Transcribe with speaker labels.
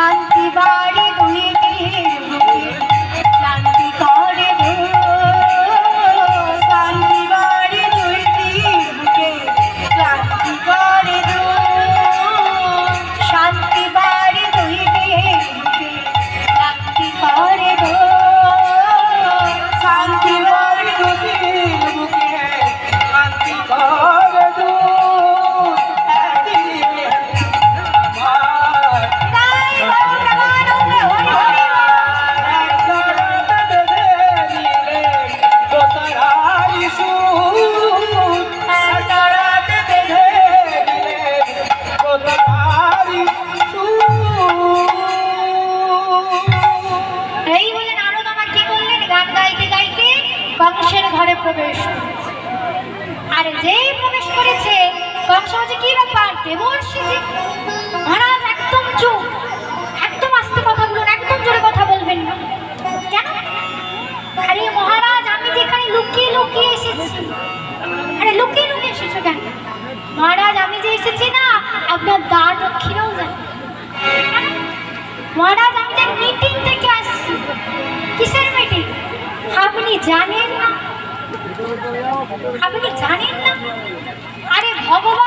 Speaker 1: শান্তি বাড়ি ঘরে প্রবেশ করেছে। আর যেই প্রবেশ করেছে কংস বলছে কি ব্যাপার? দেবর্ষি যে মহারাজ, একদম চুপ। একদম আস্তে কথা বলুন, একদম জোরে কথা বলবেন না। কেন? আরে মহারাজ, আমি যেখানে লুকিয়ে লুকিয়ে এসেছি। আরে লুকিয়ে লুকিয়ে এসেছ কেন? মহারাজ, আমি যে এসেছি না, আপনার দ্বার দক্ষিণেও যাই। মহারাজ, আমি যে মিটিং থেকে আসছি। কিসের মিটিং আপনি জানেন না? আপনি জানেন না? আরে ভগবান